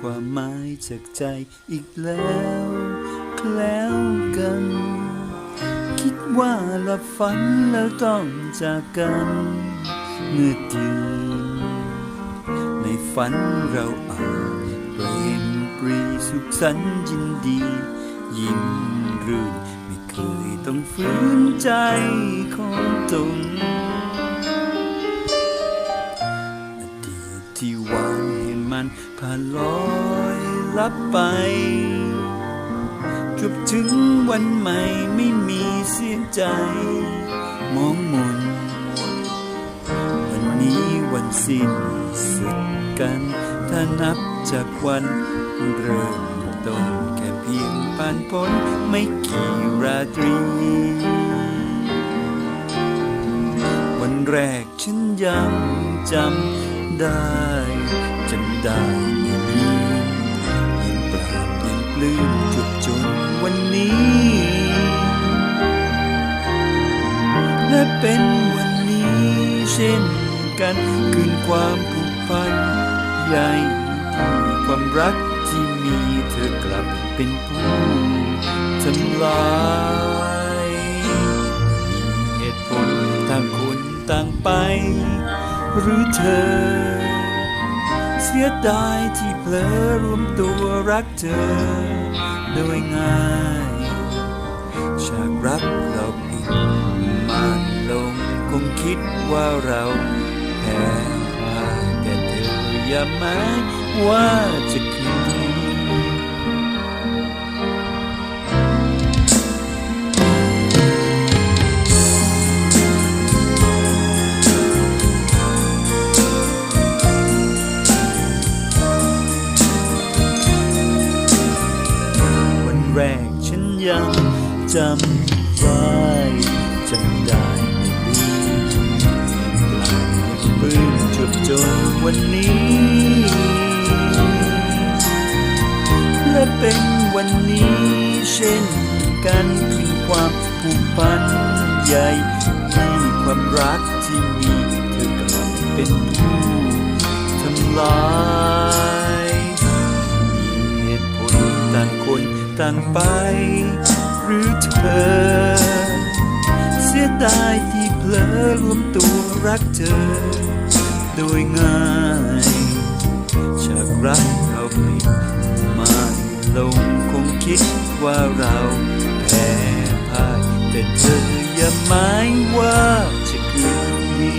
ความหมายจากใจอีกแล้วแล้วกัน คิดว่าละฝันแล้วต้องจากกัน เมื่อเดียว ฝันเราอาจเปรมปรีสุขสันยินดี ยิ้มรื่นไม่เคยต้องฝืนใจของตนอดีตที่หวางให้มันผ่านลอยลับไปจบถึงวันใหม่ไม่มีเสียงใจ มองมนวันนี้วัน สิ้นสุดกัน ถ้านับจากวันเริ่มต้นแค่เพียงผ่านพ้นไม่กี่ราตรี วันแรกฉันยังจำได้จำได้ไม่ลืมยังปราบยังปลื้มจบจนวันนี้ และเป็นวันนี้เช่น กันคืนความผูกพันใหญ่ความรักที่มีเธอกลับเป็นผู้ทำลายมีเหตุผลต่างคนต่างไป หรือเธอ เสียดายที่เผลอรวมตัวรักเธอ โดยง่ายฉากรักเราปิดมานลงคงคิดว่าเรา แพ้พ่ายแต่เธออย่าหมายว่าจะคืนวันแรกฉันยังจำไว้จำได้ วันนี้ และเป็นวันนี้เช่นกันคือความผูกพันใหญ่ที่ความรักที่มีเธอกลับเป็นผู้ทำลายเหตุผลต่างคนต่างไป หรือเธอ เสียดายที่เผลอรวมตัวรักเธอ โดยง่ายจากรักเราผิดมาลงคงคิดว่าเราแพ้พ่ายแต่เธออย่าหมายว่าจะคืนดี